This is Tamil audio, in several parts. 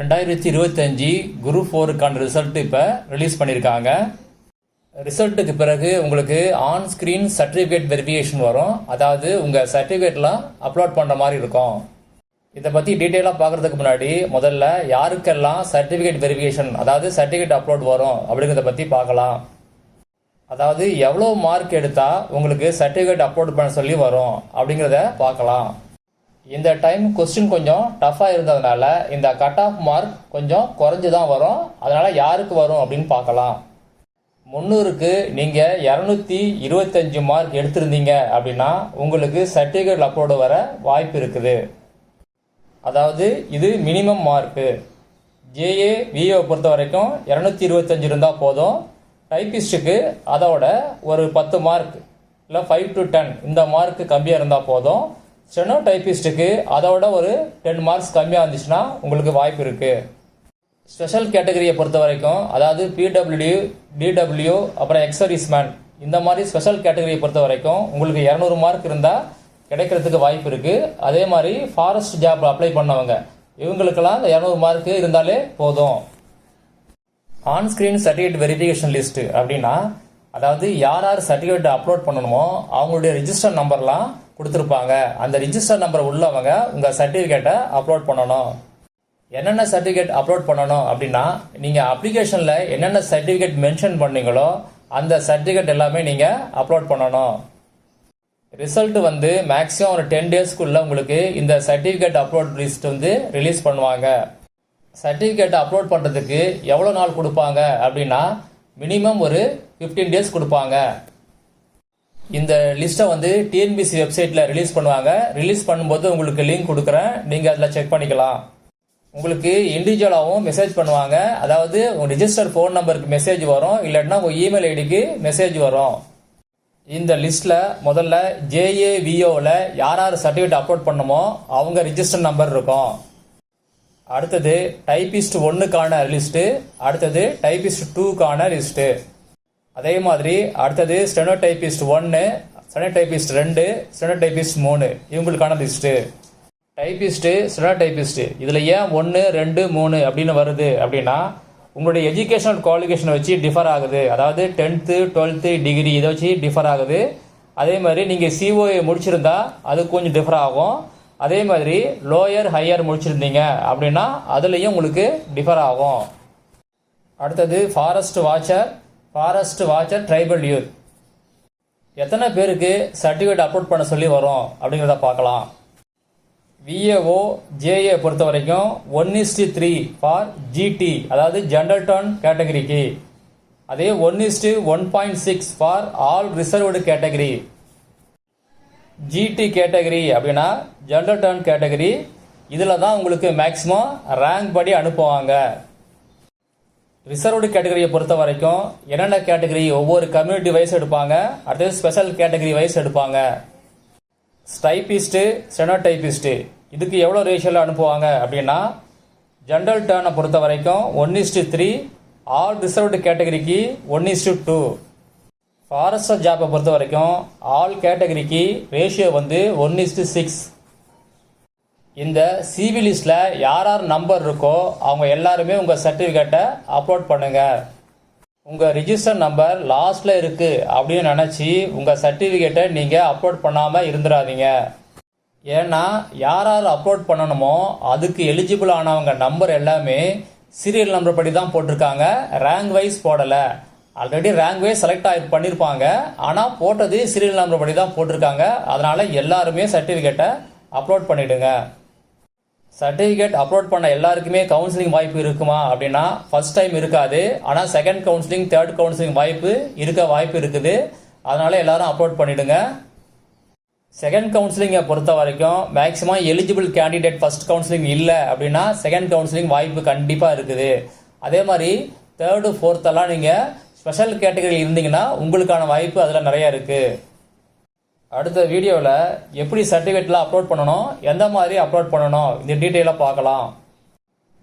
ரெண்டாயிரத்தி இருபத்தஞ்சி குரூப் ஃபோருக்கான ரிசல்ட் இப்போ ரிலீஸ் பண்ணியிருக்காங்க. ரிசல்ட்டுக்கு பிறகு உங்களுக்கு ஆன் ஸ்க்ரீன் சர்டிஃபிகேட் வெரிஃபிகேஷன் வரும். அதாவது உங்கள் சர்டிஃபிகேட்லாம் அப்லோட் பண்ணுற மாதிரி இருக்கும். இதை பற்றி டீட்டெயிலாக பார்க்குறதுக்கு முன்னாடி முதல்ல யாருக்கெல்லாம் சர்டிஃபிகேட் வெரிஃபிகேஷன் அதாவது சர்டிஃபிகேட் அப்லோட் வரும் அப்படிங்கிறத பற்றி பார்க்கலாம் அதாவது எவ்வளோ மார்க் எடுத்தால் உங்களுக்கு சர்டிஃபிகேட் அப்லோட் பண்ண சொல்லி வரும் அப்படிங்கிறத பார்க்கலாம் இந்த டைம் கொஸ்டின் கொஞ்சம் டஃப்பாக இருந்ததுனால இந்த கட் ஆஃப் மார்க் கொஞ்சம் குறைஞ்சி தான் வரும். அதனால் யாருக்கு வரும் அப்படின்னு பார்க்கலாம். முந்நூறுக்கு நீங்கள் இரநூத்தி இருபத்தஞ்சு மார்க் எடுத்திருந்தீங்க அப்படின்னா உங்களுக்கு சர்டிஃபிகேட் அப்லோடு வர வாய்ப்பு இருக்குது. அதாவது இது மினிமம் மார்க்கு ஜேஏ விஏ பொறுத்த வரைக்கும் இரநூத்தி இருபத்தஞ்சு இருந்தால் போதும். டைப்பிஸ்ட்டுக்கு அதோட ஒரு பத்து மார்க் இல்லை ஃபைவ் டு டென் இந்த மார்க்கு கம்மியாக இருந்தால் போதும். ஸ்டெனோ டைப்பிஸ்ட்டுக்கு அதோட ஒரு டென் மார்க்ஸ் கம்மியாக வந்துச்சுன்னா உங்களுக்கு வாய்ப்பு இருக்குது ஸ்பெஷல் கேட்டகரியை பொறுத்த வரைக்கும் அதாவது பிடபிள்யூ டிடபிள்யூ அப்புறம் எக்ஸரிஸ்மேன் இந்த மாதிரி ஸ்பெஷல் கேட்டகரியை பொறுத்த வரைக்கும் உங்களுக்கு இரநூறு மார்க் இருந்தால் கிடைக்கிறதுக்கு வாய்ப்பு இருக்குது அதே மாதிரி ஃபாரஸ்ட் ஜாப் அப்ளை பண்ணவங்க இவங்களுக்கெல்லாம் இந்த இரநூறு மார்க் இருந்தாலே போதும். On screen certificate verification list அப்படின்னா அதாவது யார் யார் சர்டிஃபிகேட் அப்லோட் பண்ணணுமோ அவங்களுடைய ரிஜிஸ்டர் நம்பர்லாம் கொடுத்துருப்பாங்க. அந்த ரிஜிஸ்டர் நம்பர் உள்ளவங்க உங்கள் சர்டிஃபிகேட்டை அப்லோட் பண்ணணும். என்னென்ன சர்டிஃபிகேட் அப்லோட் பண்ணணும் அப்படின்னா நீங்கள் அப்ளிகேஷனில் என்னென்ன சர்டிஃபிகேட் மென்ஷன் பண்ணீங்களோ அந்த சர்டிஃபிகேட் எல்லாமே நீங்கள் அப்லோட் பண்ணணும். ரிசல்ட் வந்து மேக்ஸிமம் ஒரு டென் டேஸ்க்குள்ளே உங்களுக்கு இந்த சர்டிஃபிகேட் அப்லோட் லிஸ்ட் வந்து ரிலீஸ் பண்ணுவாங்க. சர்டிஃபிகேட் அப்லோட் பண்ணுறதுக்கு எவ்வளோ நாள் கொடுப்பாங்க அப்படின்னா மினிமம் ஒரு ஃபிஃப்டீன் டேஸ் கொடுப்பாங்க. இந்த லிஸ்ட்டை வந்து டிஎன்பிசி வெப்சைட்டில் ரிலீஸ் பண்ணுவாங்க. ரிலீஸ் பண்ணும்போது உங்களுக்கு லிங்க் கொடுக்குறேன். நீங்கள் அதில் செக் பண்ணிக்கலாம். உங்களுக்கு இண்டிவிஜுவலாகவும் மெசேஜ் பண்ணுவாங்க. அதாவது உங்கள் ரிஜிஸ்டர் ஃபோன் நம்பருக்கு மெசேஜ் வரும். இல்லைன்னா உங்கள் இமெயில் ஐடிக்கு மெசேஜ் வரும். இந்த லிஸ்ட்டில் முதல்ல ஜேஏவிஓவில் யார் யார் சர்டிஃபிகேட் அப்லோட் பண்ணுமோ அவங்க ரிஜிஸ்டர் நம்பர் இருக்கும். அடுத்தது டைபிஸ்ட் ஒன்றுக்கான லிஸ்ட்டு அடுத்தது டைபிஸ்ட் டூக்கான லிஸ்ட்டு அதே மாதிரி அடுத்தது ஸ்டெனோடைபிஸ்ட் ஒன்று ஸ்டெனோடைபிஸ்ட் ரெண்டு ஸ்டெனோடைபிஸ்ட் மூணு. இவங்களுக்கான லிஸ்ட்டு டைபிஸ்ட்டு ஸ்டெனோடைபிஸ்ட்டு இதில் ஏன் ஒன்று ரெண்டு மூணு அப்படின்னு வருது அப்படின்னா உங்களுடைய எஜுகேஷனல் குவாலிஃபிகேஷனை வச்சு டிஃபர் ஆகுது. அதாவது டென்த்து டுவெல்த்து டிகிரி இதை வச்சு டிஃபர் ஆகுது. அதே மாதிரி நீங்கள் சிஓஏ முடிச்சிருந்தா அது கொஞ்சம் டிஃபர் ஆகும். அதே மாதிரி லோயர் ஹையர் முடிச்சிருந்தீங்க அப்படின்னா அதுலேயும் உங்களுக்கு டிஃபர் ஆகும். அடுத்தது forest watcher forest watcher tribal youth எத்தனை பேருக்கு சர்டிஃபிகேட் அப்லோட் பண்ண சொல்லி வரும் அப்படிங்கிறத பார்க்கலாம். விஏஓ ஜேஏ பொறுத்த வரைக்கும் one is to three for GT அதாவது ஜென்ரல் டர்ன் கேட்டகரிக்கு அதே one is to one point six for all reserved category GT category அப்படின்னா ஜென்ரல் டர்ன் கேட்டகரி இதில் தான் உங்களுக்கு மேக்ஸிமம் ரேங்க் படி அனுப்புவாங்க. ரிசர்வ்டு கேட்டகரியை பொறுத்த வரைக்கும் என்னென்ன கேட்டகரி ஒவ்வொரு கம்யூனிட்டி வைஸ் எடுப்பாங்க அடுத்தது ஸ்பெஷல் கேட்டகரி வைஸ் எடுப்பாங்க. ஸ்டைபிஸ்ட்டு செனோடைபிஸ்ட்டு இதுக்கு எவ்வளோ ரேஷியோவில் அனுப்புவாங்க அப்படின்னா ஜென்ரல் டேர்னை பொறுத்த வரைக்கும் one is to three all reserved கேட்டகரிக்கு one is to two forester ஜாப்பை பொறுத்த வரைக்கும் ஆல் கேட்டகரிக்கு ரேஷியோ வந்து ஒன் இஸ்டு சிக்ஸ் இந்த சிவி லிஸ்ட்டில் யார் யார் நம்பர் இருக்கோ அவங்க எல்லாருமே உங்கள் சர்டிஃபிகேட்டை அப்லோட் பண்ணுங்கள் உங்கள் ரிஜிஸ்டர் நம்பர் லாஸ்ட்டில் இருக்குது அப்படின்னு நினச்சி உங்கள் சர்டிஃபிகேட்டை நீங்கள் அப்லோட் பண்ணாமல் இருந்துடாதீங்க. ஏன்னா யார் யார் அப்லோட் பண்ணணுமோ அதுக்கு எலிஜிபிள் ஆனவங்க நம்பர் எல்லாமே சீரியல் நம்பர் படி தான் போட்டிருக்காங்க. ரேங்க் வைஸ் போடலை. ஆல்ரெடி ரேங்க் வைஸ் செலக்ட் ஆகி பண்ணியிருப்பாங்க ஆனால் போட்டது சீரியல் நம்பர் படி தான் போட்டிருக்காங்க. அதனால் எல்லாருமே சர்டிஃபிகேட்டை அப்லோட் பண்ணிவிடுங்க சர்டிஃபிகேட் அப்லோட் பண்ண எல்லாருக்குமே கவுன்சிலிங் வாய்ப்பு இருக்குமா அப்படின்னா ஃபர்ஸ்ட் டைம் இருக்காது. ஆனால் செகண்ட் கவுன்சிலிங் தேர்ட் கவுன்சிலிங் வாய்ப்பு இருக்க வாய்ப்பு இருக்குது. அதனால் எல்லாரும் அப்லோட் பண்ணிவிடுங்க செகண்ட் கவுன்சிலிங்கை பொறுத்த வரைக்கும் maximum eligible candidate first counselling இல்லை அப்படின்னா செகண்ட் கவுன்சிலிங் வாய்ப்பு கண்டிப்பாக இருக்குது. அதே மாதிரி தேர்டு ஃபோர்த்தெல்லாம் நீங்கள் ஸ்பெஷல் கேட்டகரியில் இருந்தீங்கன்னா உங்களுக்கான வாய்ப்பு அதில் நிறைய இருக்குது அடுத்த வீடியோவில் எப்படி சர்டிஃபிகேட்லாம் அப்லோட் பண்ணணும் எந்த மாதிரி அப்லோட் பண்ணணும் இந்த டீட்டெயிலாக பார்க்கலாம்.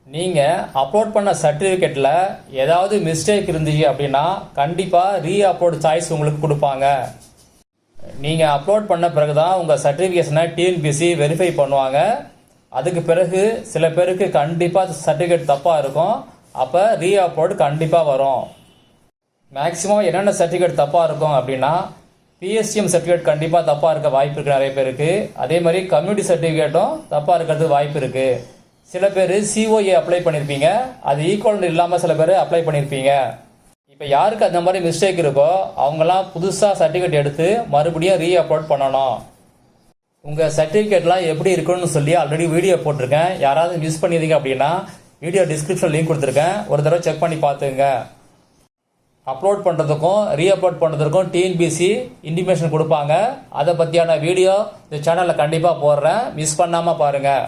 நீங்கள் அப்லோட் பண்ண சர்டிஃபிகேட்டில் ஏதாவது மிஸ்டேக் இருந்துச்சு அப்படின்னா கண்டிப்பாக ரீ அப்லோட் சாய்ஸ் உங்களுக்கு கொடுப்பாங்க. நீங்கள் அப்லோட் பண்ண பிறகு தான் உங்கள் சர்டிஃபிகேஷனை டிஎன்பிசி வெரிஃபை பண்ணுவாங்க. அதுக்கு பிறகு சில பேருக்கு கண்டிப்பாக சர்டிஃபிகேட் தப்பாக இருக்கும். அப்போ ரீ அப்லோடு கண்டிப்பாக வரும். மேக்ஸிமம் என்னென்ன சர்டிஃபிகேட் தப்பாக இருக்கும் அப்படின்னா பிஎஸ்டிஎம் சர்டிஃபிகேட் கண்டிப்பாக தப்பாக இருக்க வாய்ப்பு இருக்குது நிறைய பேருக்கு. அதே மாதிரி கம்யூனிட்டி சர்டிஃபிகேட்டும் தப்பாக இருக்கிறது வாய்ப்பு இருக்குது சில பேர் சிஓஏ அப்ளை பண்ணியிருப்பீங்க அது ஈக்குவல் இல்லாமல் சில பேர் அப்ளை பண்ணியிருப்பீங்க இப்போ யாருக்கு அந்த மாதிரி மிஸ்டேக் இருக்கோ அவங்கெல்லாம் புதுசாக சர்டிஃபிகேட் எடுத்து மறுபடியும் ரீ அப்லோட் பண்ணணும் உங்கள் சர்டிஃபிகேட்லாம் எப்படி இருக்குன்னு சொல்லி ஆல்ரெடி வீடியோ போட்டிருக்கேன். யாராவது மிஸ் பண்ணியிருந்தீங்க அப்படின்னா வீடியோ டிஸ்கிரிப்ஷன் லிங்க் கொடுத்துருக்கேன். ஒரு தடவை செக் பண்ணி பார்த்துங்க அப்லோட் பண்ணுறதுக்கும் ரீஅப்லோட் பண்ணுறதுக்கும் டிஎன்பிசி இன்டிமேஷன் கொடுப்பாங்க. அதை பற்றியான வீடியோ இந்த சேனலில் கண்டிப்பாக போடுறேன். மிஸ் பண்ணாமல் பாருங்கள்